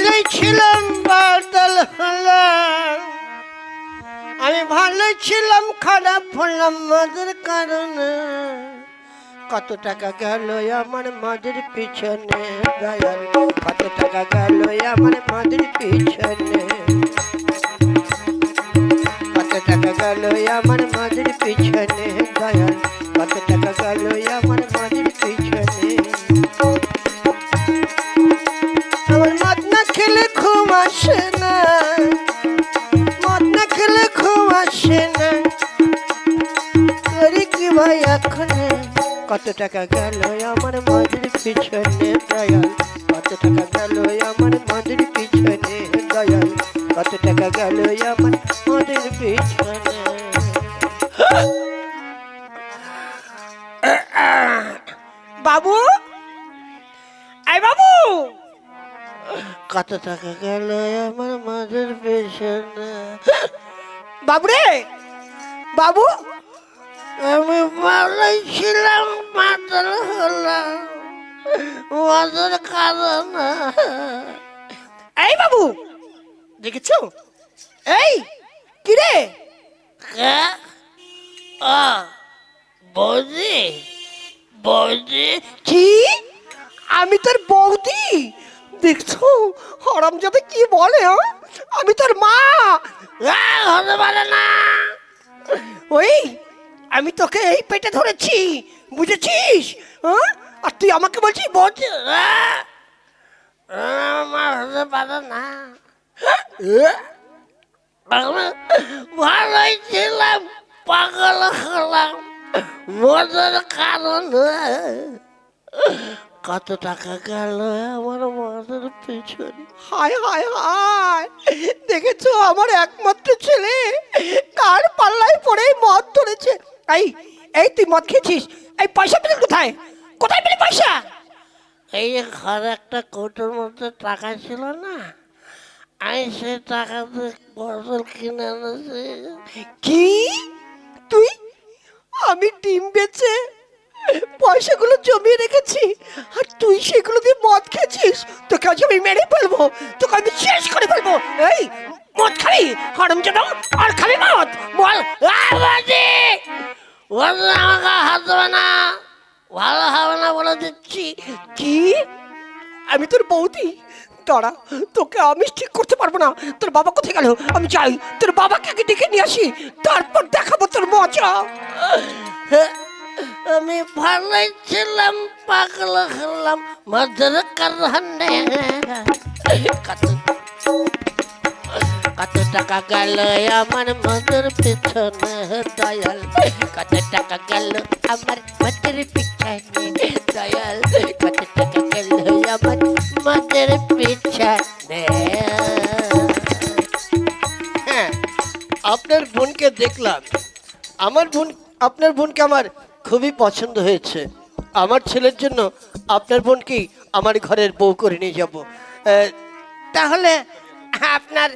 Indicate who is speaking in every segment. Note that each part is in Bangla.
Speaker 1: ভালোই ছিলাম বাদল আমি ভালো ছিলাম, খারাপ হলাম মদের কারণে। কত টাকা গেল আমার মদের পিছনে কত টাকা গেল আমার মদের পিছনে। কত টাকা গেল আমার মদের পিছনে কত টাকা গেল আমার টাকা গেল আমার মদের পিছনে দয়াল। কত টাকা গেল আমার মদের পিছনে দয়াল। কত টাকা গেল আমার মদের পিছনে। বাবু? এই বাবু! কত টাকা গেল আমার মাঝের পেছনে। বাবু রে! বাবু! আমি ভালোই ছিলাম মাতাল হলাম মাথার কারণ এই বাবু দেখেছ? এই কি রে? বৌদি বৌদি। কি? আমি তোর বৌদি? দেখছ? হরাম যাতে কি বলে? আমি তোর মা। হতে পারে না। ওই আমি তোকে এই পেটে ধরেছি বুঝেছিস? হ্যাঁ? আর তুই আমাকে বলছিস আহ, আমার হতে পারে না ভালোই ছিলাম পাগল হলাম মজার কারণে কত টাকা গেল আমার মাথার পেছনে? হায় হায় হায়। দেখেছ আমার একমাত্র ছেলে। কার পাল্লায় পড়ে মদ ধরেছে? এই এই তুই মদ খেয়েছিস? এই পয়সা পেলি কোথায়? কোথায় পেলি পয়সা? এই যে ঘরে একটা কৌটোর মধ্যে টাকা ছিল না আমি সে টাকাতে বটল কিনে এনেছি। কি? তুই? আমি ডিম বেচে পয়সাগুলো জমিয়ে রেখেছি আর তুই সেগুলো দিয়ে মদ খেয়েছিস? তোকে আজ আমি মেরে ফেলব তোকে আমি শেষ করে ফেলব। এই মদ খাবি? হরম যেন আর খাবি মদ? বল আমাকে হাত দেবে না। ভালো হবে না বলে দিচ্ছি। কি? আমি তোর বৌদি? দাঁড়া, তোকে আমি ঠিক করতে পারব না। তোর বাবা কোথায় গেল? আমি যাই। তোর বাবাকে আগে ডেকে নিয়ে আসি। তারপর দেখাবো তোর মজা। আমি ভালোই ছিলাম, পাগল হলাম মজার কারণে কত টাকা গেল আমার মদের পিছনে দয়াল। কত টাকা গেল আমার মদের পিছনে দয়াল। কত টাকা গেল আমার মদের পিছনে। হ্যাঁ আপনার বোনকে দেখলাম। আমার বোন, আপনার বোনকে আমার খুবই পছন্দ হয়েছে। আমার ছেলের জন্য আপনার বোনকেই আমার ঘরের বউ করে নিয়ে যাব। তাহলে আপনার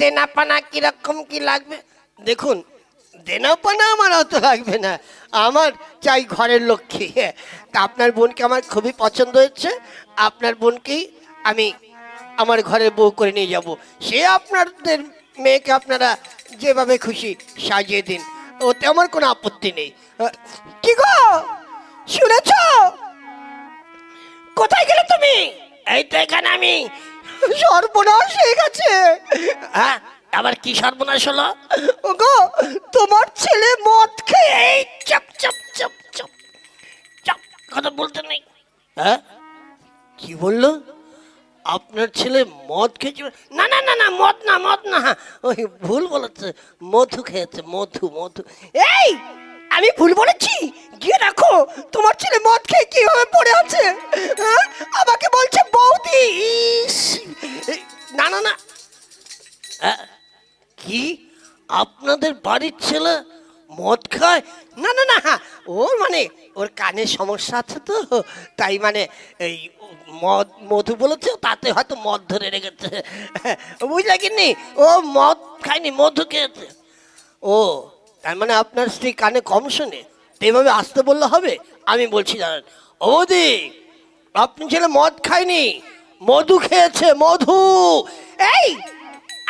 Speaker 1: দেনাপানা কীরকম কি লাগবে? দেখুন, দেনাপানা আমার অত লাগবে না। আমার চাই ঘরের লক্ষ্মী। তা আপনার বোনকে আমার খুবই পছন্দ হয়েছে। আপনার বোনকেই আমি আমার ঘরের বউ করে নিয়ে যাব। সে আপনাদের মেয়েকে আপনারা যেভাবে খুশি সাজিয়ে দিন। ওতে আমার কোনো আপত্তি নেই। কি গো? শুনেছ? কোথায় গেলে তুমি? এই তো এখানে আমি। সর্বনাশ হয়ে গেছে। হ্যাঁ আবার কি সর্বনাশ হলো? গো তোমার ছেলে মদ খেয়ে চাপ চপ চপ চপ চাপ কথা বলতে নেই। হ্যাঁ? কি বলল? আপনার ছেলে মদ খেয়েছে? না না না না মদ না মদ না ওই ভুল বলেছে। মধু খেয়েছে মধু মধু। এই! আমি ভুল বলেছি? গিয়ে দেখো তোমার ছেলে মদ খেয়ে কীভাবে পড়ে আছে? হ্যাঁ? আমাকে বলছে বৌদি। না না না। কি? আপনাদের বাড়ির ছেলে মদ খায়? না না না হ্যাঁ ও মানে ওর কানে সমস্যা আছে তো, তাই মানে এই মদ, মধু বলেছে, তাতে হয়তো মদ ধরে রেখেছে। বুঝলে কিনি ও মদ খায়নি, মধু খেয়েছে। ও তার মানে আপনার স্ত্রী কানে কম শোনে, তো এভাবে আসতে বললে হবে? আমি বলছি, দাঁড়ান। ও বৌদি আপনি ছেলে মদ খায়নি? মধু খেয়েছে, মধু! এই,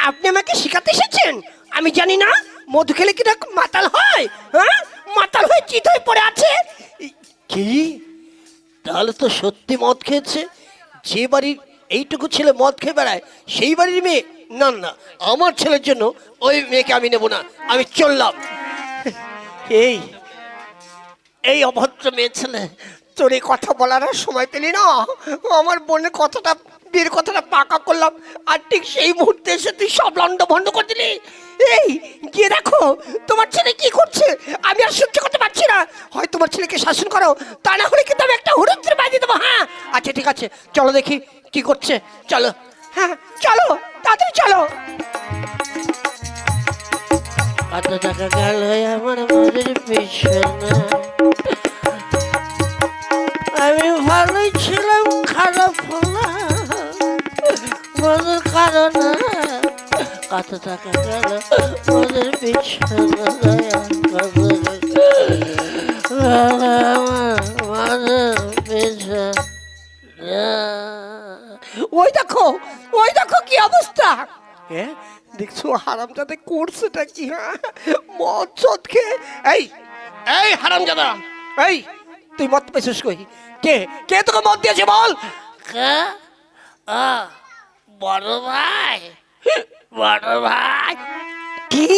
Speaker 1: আপনি আমাকে শিখাতে এসেছেন? আমি জানি না, মধু খেলে কীরকম মাতাল হয়? হ্যাঁ? মাতাল হয়ে চিত হয়ে পড়ে আছে? কি? তাহলে তো সত্যি মদ খেয়েছে। যে বাড়ির এইটুকু ছেলে মদ খেয়ে বেড়ায়, সেই বাড়ির মেয়ে? না না, আমার ছেলের জন্য ওই মেয়েকে আমি নেব না। আমি চললাম। এই এই অভদ্র মেয়ে ছেলে, তোর এই কথা বলার সময় পেলি না? আমার বোনের কথাটা, বিয়ের কথাটা পাকা করলাম, আর ঠিক সেই মুহূর্তে এসে তুই সব লন্ড ভন্ড করে দিলি। এই, গিয়ে দেখো, তোমার ছেলে কি করছে? আমি আর সহ্য করতে পারছি না। হয় তোমার ছেলেকে শাসন করো, তা না হলে কিন্তু আমি একটা হুড়ুত্রে বাজিয়ে দেবো হ্যাঁ? আচ্ছা ঠিক আছে, চলো দেখি কি করছে, চলো। হ্যাঁ চলো, তাড়াতাড়ি চলো।
Speaker 2: কত টাকা গেল আমার মনের পেছনে। আমি ভালোই ছিলাম খারাপ হলাম। মনের কারণে কত টাকা গেল মনের পেছনে মনের পেছনে
Speaker 1: ওই দেখো ওই দেখো কি অবস্থা। হ্যাঁ দেখছ হারামজাদা করছেটা কি হ্যাঁ? মদ চদ খেয়ে এই এই হারামজাদা। এই তুই মদ পেছিস কই? কে কে তোকে মদ দিয়েছে বল?
Speaker 2: বড় ভাই বড় ভাই।
Speaker 1: কি?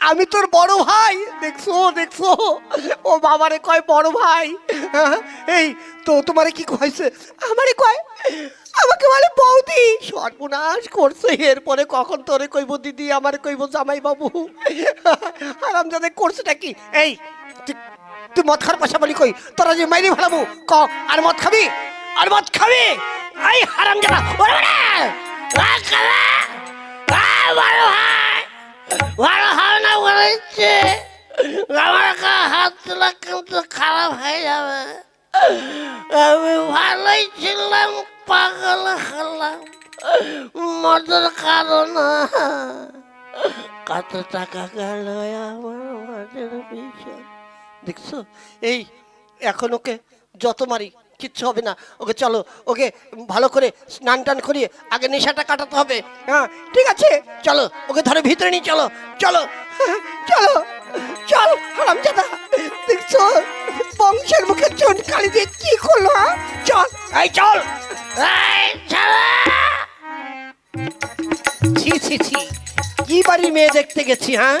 Speaker 1: আমি তোর বড় ভাই। দেখছ দেখছ? ও বাবারে কয় বড় ভাই। হ্যাঁ? এই তো তোমারে কি কয়েছে? আমারে কয় আমাকে বলে বৌদি। সর্বনাশ করছে। এরপরে কখন তোরে কইব দিদি? আমারে কইব জামাই বাবু আরাম যাদের করছেটা কি? এই তুই- মদ খাওয়ার পাশা বলি কই? তোরা যে মাইরি ভালাবো ক আর মদ খাবি? আর মদ খাবি? এই হারাম যারা ওরে ওরে
Speaker 2: কালা! আ, বড় ভাই! হয় বলেছে আমার হাত তোলা কিন্তু খারাপ হয়ে যাবে। আমি ভালোই ছিলাম, পাগল হলাম। মদের কারণে। কত টাকা গেল আমার মদের পিছনে।
Speaker 1: দেখছ? এই, এখন ওকে যত মারি কিচ্ছু হবে না। ওকে চলো ওকে ভালো করে স্নান টান করিয়ে আগে নেশাটা কাটাতে হবে। হ্যাঁ ঠিক আছে? চলো ওকে ধরে ভিতরে নিয়ে চলো চলো চলো চল হারাম দাদা দেখছ? বংশের মুখে চোট কালি দিয়ে কি করল হ্যাঁ? চল। এই চল। ছি ছি ছি। কি বাড়ির মেয়ে দেখতে গেছি হ্যাঁ?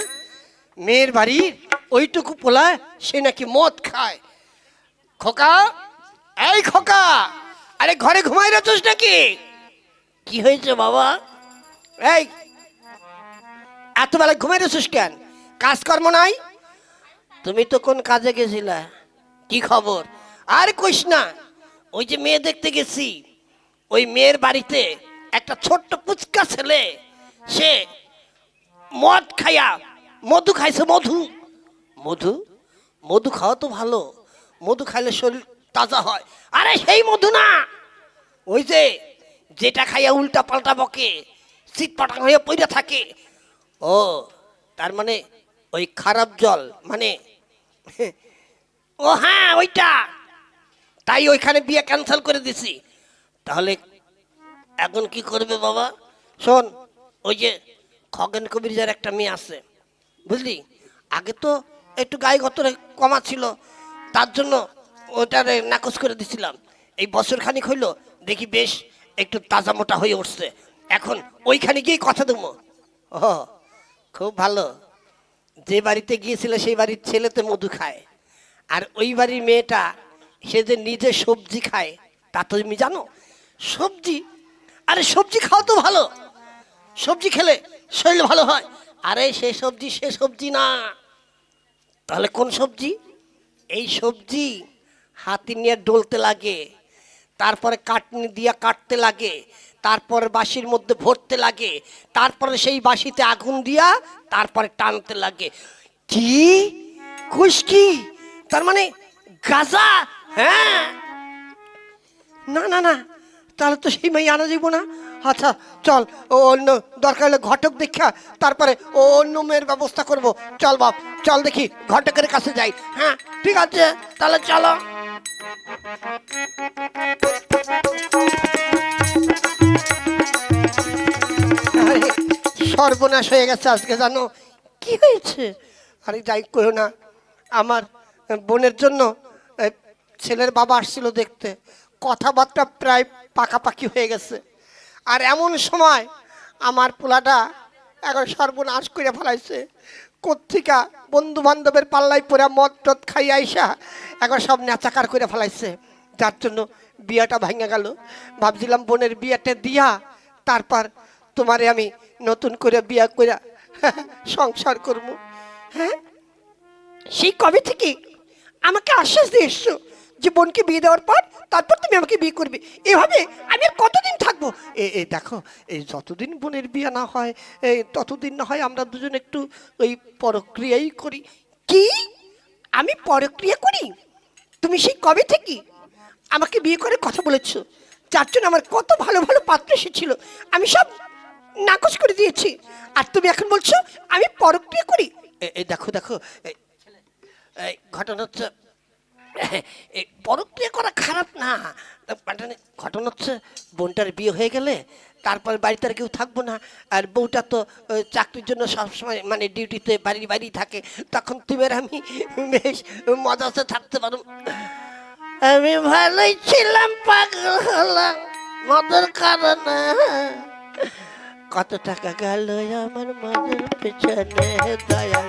Speaker 1: মেয়ের বাড়ির ওইটুকু পোলা সে নাকি মদ খায়। খোকা এই খোকা আরে ঘরে ঘুমাই রেছিস নাকি?
Speaker 2: কি হয়েছে বাবা?
Speaker 1: এই এত বেলা ঘুমাই রেছিস কেন? কাজকর্ম নাই? তুমি তো কোন কাজে গেছিলা? কি খবর? আর কইস না ওই যে মেয়ে দেখতে গেছি ওই মেয়ের বাড়িতে একটা ছোট্ট পুচকা ছেলে সে মদ খাইয়া মধু খাইছে মধু। মধু? মধু খাওয়া তো ভালো। মধু খাইলে শরীর তাজা হয়। আরে সেই মধু না ওই যে যেটা খাইয়া উল্টা পাল্টা বকে, শীত পাটাং হয়ে পড়ে থাকে। ও, তার মানে ওই খারাপ জল মানে ও হ্যাঁ ওইটা। তাই ওইখানে বিয়ে ক্যান্সেল করে দিছি। তাহলে এখন কি করবে বাবা? শোন, ওই যে খগেন কবির যার একটা মেয়ে আছে, বুঝলি? আগে তো একটু গায়ে গতরে কমা ছিল, তার জন্য ওটারে নাকচ করে দিছিলাম। এই বছর খানিক হইল, দেখি বেশ একটু তাজা মোটা হয়ে উঠছে। এখন ওইখানে গিয়ে কথা দেবো। ও, খুব ভালো। যে বাড়িতে গিয়েছিল সেই বাড়ির ছেলেতে মধু খায়। আর ওই বাড়ির মেয়েটা, সে যে নিজে সবজি খায়, তা তো তুমি জানো? সবজি, আরে সবজি খাওয়া তো ভালো। সবজি খেলে শরীর ভালো হয়। আরে সে সবজি সে সবজি না। তাহলে কোন সবজি? এই সবজি হাতি নিয়ে ডলতে লাগে, তারপরে কাটনি দিয়ে কাটতে লাগে, তারপরে বাঁশির মধ্যে ভরতে লাগে, তারপরে সেই বাঁশিতে আগুন দিয়া তারপরে টানতে লাগে। কি? খুশ কি? তার মানে গাজা? হ্যাঁ? না না না, তাহলে তো সেই মেয়ে আনা যাইব না। আচ্ছা চল, ও অন্য দরকার হলে ঘটক দেখা তারপরে ও অন্য মেয়ের ব্যবস্থা করব। চল বাপ, চল দেখি ঘটকের কাছে যাই। হ্যাঁ ঠিক আছে, তাহলে চলো। সর্বনাশ হয়ে গেছে আজকে জানো?
Speaker 2: কি হয়েছে?
Speaker 1: আরে যাই করো না। আমার বোনের জন্য ছেলের বাবা আসছিল দেখতে। কথাবার্তা প্রায় পাকাপাকি হয়ে গেছে। আর এমন সময় আমার পোলাটা এখন সর্বনাশ করে ফেলাইছে। কোত্থিকা বন্ধু বান্ধবের পাল্লাই পরে মদ টদ খাই আইসা এখন সব নেচাকার করে ফেলাইছে। যার জন্য বিয়াটা ভেঙে গেল। ভাবছিলাম বোনের বিয়াটা দিয়া তারপর তোমারে আমি নতুন করে বিয়া করে সংসার করব। হ্যাঁ? সেই কবে থেকে আমাকে আশ্বাস দিয়ে এসছো যে বোনকে বিয়ে দেওয়ার পর তারপর তুমি আমাকে বিয়ে করবে। এভাবে আমি আর কতদিন থাকব? এ এ, দেখো এই যতদিন বোনের বিয়ে না হয় ততদিন না হয় আমরা দুজন একটু ওই পরক্রিয়াই করি। কি? আমি পরক্রিয়া করি? তুমি সেই কবে থেকে আমাকে বিয়ে করে কথা বলেছ? চারজন আমার কত ভালো ভালো পাত্র এসেছিল আমি সব নাকচ করে দিয়েছি। আর তুমি এখন বলছো, আমি পরক্রিয়া করি? এই দেখো দেখো ঘটনা হচ্ছে পরক্রিয়া করা খারাপ না। মানে ঘটনা হচ্ছে, বোনটার বিয়ে হয়ে গেলে তারপর বাড়িতে আর কেউ থাকব না। আর বউটা তো চাকরির জন্য সবসময় মানে ডিউটিতে বাড়ি বাড়ি থাকে। তখন তুমি আমি বেশ মজাতে থাকতে পারো আমি ভালোই ছিলাম, পাগল হলাম। মদের কারণে। কত টাকা গেল আমার মদের পেছনে দয়াল।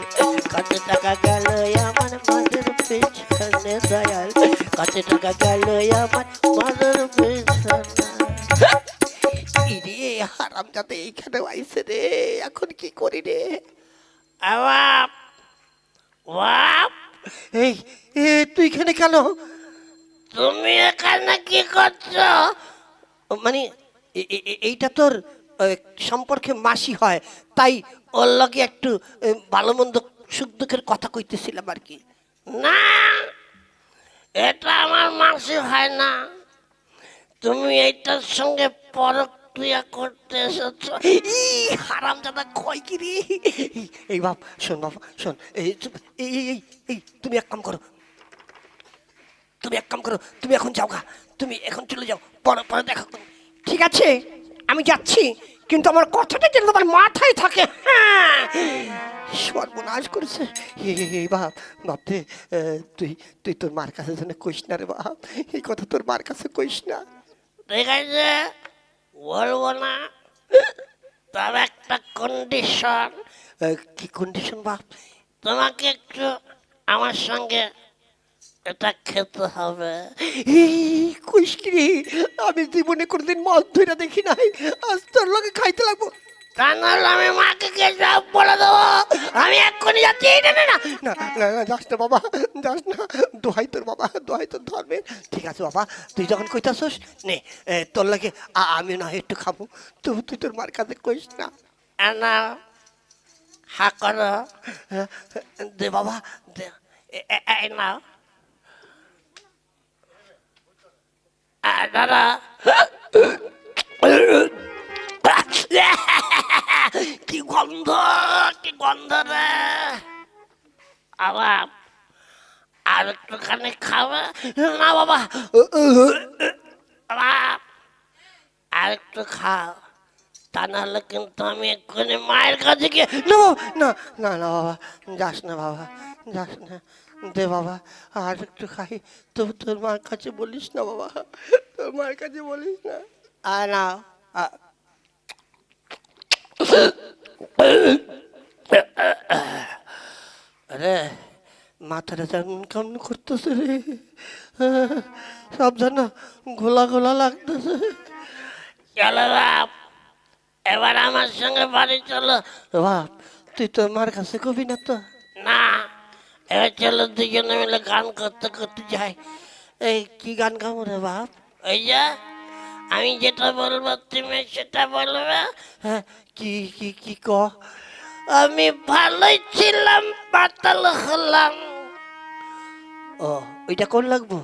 Speaker 1: কত টাকা গেল আমার মদের পেছনে দয়াল। কত টাকা গেল আমার মদের পেছনে। হারাম যাতে এইখানে আইসে রে এখন কি করি রে? আবাপ বাপ এই তুই এখানে কেন? তুমি এখানে কি করছ? মানে এইটা তোর সম্পর্কে মাসি হয় তাই ওর লগে একটু ভালো মন্দ সুখ দুঃখের কথা কইতেছিলাম আর কি। না এটা আমার মাসি হয় না। তুমি এইটার সঙ্গে পরক্রিয়া করতে এসেছ। হারাম দাদা কয় এই, বাপ শোন বাবা শোন এই এই, এই তুমি এক কাম করো। তুমি এক কাম করো তুমি এখন যাও গা তুমি এখন চলে যাও পরে পরে দেখা ঠিক আছে? আমি যাচ্ছি কিন্তু আমার কথাটা যেন তোমার মাথায় থাকে। হ্যাঁ। সর্বনাশ করেছে। এই, বাপ বাপরে তুই তুই তোর মার কাছে যেন কইস না রে বাপ। এই কথা তোর মার কাছে কইস না। ঠিক আছে বলব না। তবে একটা কন্ডিশন কি কন্ডিশন বাপ? তোমাকে একটু আমার সঙ্গে এটা খেতে হবে। এই কইস কি রে আমি জীবনে কোনোদিন মাছ ধরে দেখি নাই। আজ তোর লগে খাইতে লাগবো। তা নাহলে আমি মাকে কে সব বলে দেবো। আমি এক্ষুনি যাচ্ছি না না না। না না না যাস না বাবা যাস না। দোহাই তোর বাবা দোহাই তোর ধর্মের। ঠিক আছে বাবা তুই যখন কইতাছস নে এ, তোর লাগে আ- আমি না হয় একটু খাব। তবু তুই তোর মার কাছে কইস না। না হা কর। দে বাবা দে। এ- এ- এই নাও। দাদা কি গন্ধ কি গন্ধ রে? আবার আর একটুখানি খাবে? না বাবা। আর একটু খাও। তা নাহলে কিন্তু আমি এক্ষুনি মায়ের কাছে গিয়ে না না না বাবা, যাস না বাবা, যাস না। দে বাবা আর একটু খাই। তো তোর মার কাছে বলিস না বাবা তোর মার কাছে বলিস না। আর না। আরে মাথাটা যেমন কেমন করতেছে রে? সব যেন ঘোলা ঘোলা লাগতেছে। চলো বাপ এবার আমার সঙ্গে বাড়ি চলো। বাপ তুই তোর মার কাছে কবি না তো? না। এবার চলো দুজনে মিলে গান করতে করতে যাই। এই কি গান গাবো রে বাপ? ওই যে আমি যেটা বলব তুমি সেটা বলবে। হ্যাঁ কি কি কি ক? আমি ভালোই ছিলাম পাতাল হলাম। ও ওইটা কোন লাগবো?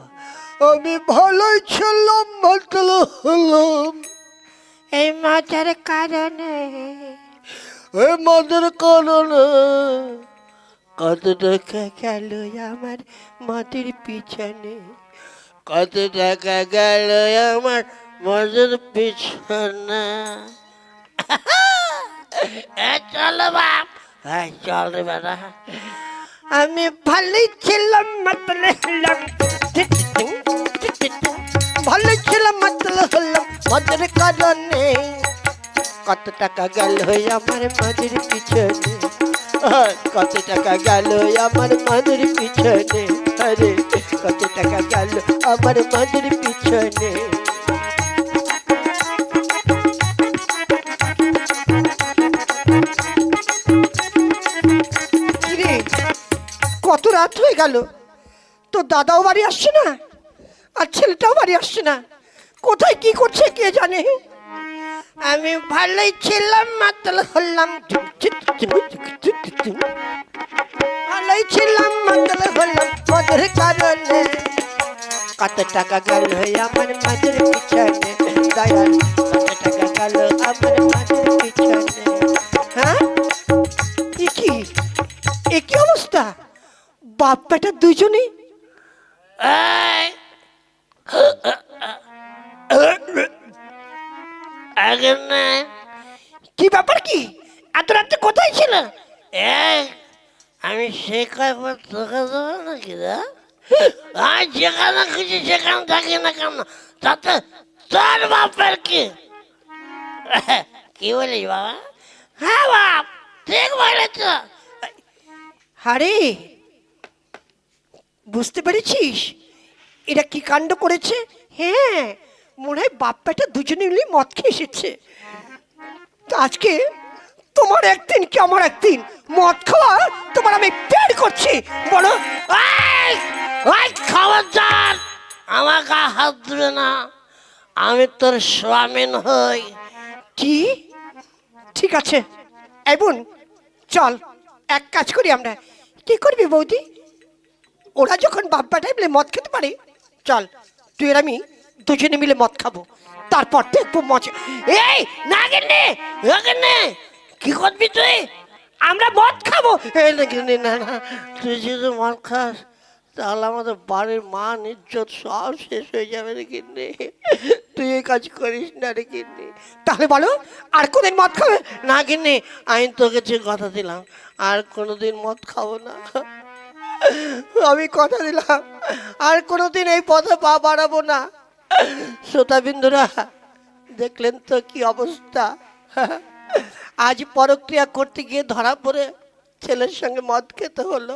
Speaker 1: আমি ভালোই ছিলাম পাতাল হলাম। এই মাঝের কারণে। এই মাঝের কারণে। কত টাকা গেল আমার মাটির পিছনে। কত টাকা গেল আমার মদের পিছনে। চল বাপ হ্যাঁ চল রে বেটা। আমি ভালোই ছিলাম, মাতলে হলাম। ভালোই ছিলাম, মাতলে হলাম। মদের কারণে কত টাকা গেল আমার মাদের পিছনে। কত টাকা গেল আমার পিছনে? আরে, কত টাকা গেল আমার পিছনে? কত রাত হয়ে গেল? তো দাদাও বাড়ি আসছে না? আর ছেলেটাও বাড়ি আসছে না? কোথায় কি করছে কে জানে? আমি ভালোই ছিলাম, মাতাল হলাম। ভালোই ছিলাম, মাতাল হলাম মদের কারণে। কত টাকা গেল আমার মাঝের পিছনে, দয়াল। আমি সে কয়বার তোকে দেবো নাকি আমি যেখানে খুশি সেখানে থাকি না কেন? তাতে তোর বাপের কি? কি বলিস বাবা? হ্যাঁ বাপ, ঠিক বলেছ। আরে বুঝতে পেরেছিস? এরা কি কাণ্ড করেছে? হ্যাঁ মনে হয় বাপ বেটা দুজনে মিলে মদ খেয়ে এসেছে। আজকে তোমার একদিন কি আমার একদিন? মদ খাওয়া? তোমার আমি পেড করছি। বলো। খবরদার আমার গা হাত দেবে না। আমি তোর স্বামীন হই। কি? ঠিক আছে। এই বোন চল এক কাজ করি আমরা। কি করবি বৌদি? ওরা যখন বাপ্পাটাই মিলে মদ খেতে পারে চল তুই আর আমি দুজনে মিলে মদ খাব। তারপর দেখব মজা। এই না গেলে কি করবি তুই? আমরা মদ খাব। এই না না না তুই যদি মদ খাস তাহলে আমাদের বাড়ির মান ইজ্জত সব শেষ হয়ে যাবে রে কিন্নি তুই এই কাজ করিস না রে কিন্নি তাহলে বলো আর কোনদিন মদ খাবে? না কিন্নি আমি তোকে যে কথা দিলাম আর কোনোদিন মদ খাব না। আমি কথা দিলাম আর কোনোদিন এই পথে পা বাড়াবো না। শ্রোতাবিন্দুরা দেখলেন তো কি অবস্থা? আজ পরক্রিয়া করতে গিয়ে ধরা পড়ে, ছেলের সঙ্গে মদ খেতে হলো।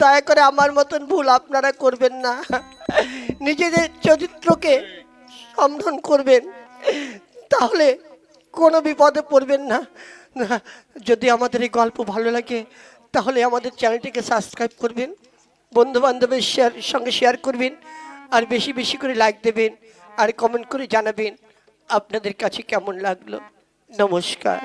Speaker 1: দয়া করে আমার মতন ভুল আপনারা করবেন না। নিজেদের চরিত্রকে সম্মান করবেন, তাহলে কোনো বিপদে পড়বেন না। যদি আমাদের এই গল্প ভালো লাগে, তাহলে আমাদের চ্যানেলটিকে সাবস্ক্রাইব করবেন বন্ধু বান্ধবের শেয়ার, সঙ্গে শেয়ার করবেন, আর বেশি বেশি করে লাইক দেবেন, আর কমেন্ট করে জানাবেন, আপনাদের কাছে কেমন লাগল। নমস্কার।